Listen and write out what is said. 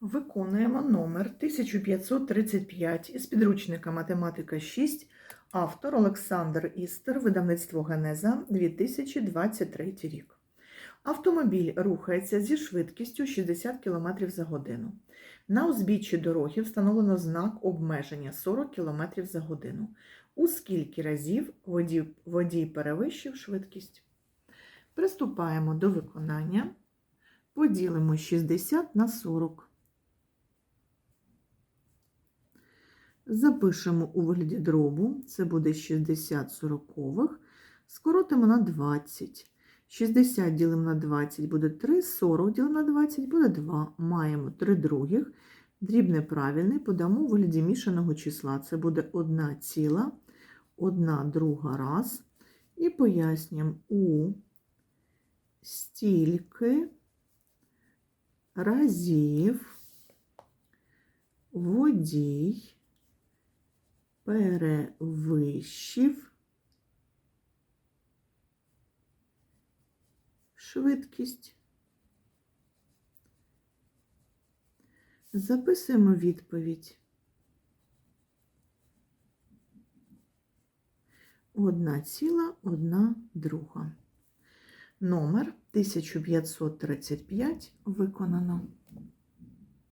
Виконуємо номер 1535 із підручника Математика 6, автор Олександр Істер, видавництво Генеза 2023 рік. Автомобіль рухається зі швидкістю 60 км за годину. На узбіччі дороги встановлено знак обмеження 40 км за годину. У скільки разів водій, водій перевищив швидкість? Приступаємо до виконання. Поділимо 60 на 40. Запишемо у вигляді дробу, це буде 60 сорокових, скоротимо на 20. 60 ділимо на 20 буде 3, 40 ділимо на 20 буде 2. Маємо 3 других. Дріб неправильний, подамо у вигляді мішаного числа. Це буде 1 ціла, 1 друга раз. І пояснюємо у стільки разів водій перевищив швидкість. Записуємо відповідь. Одна ціла, одна друга. Номер 1535 виконано.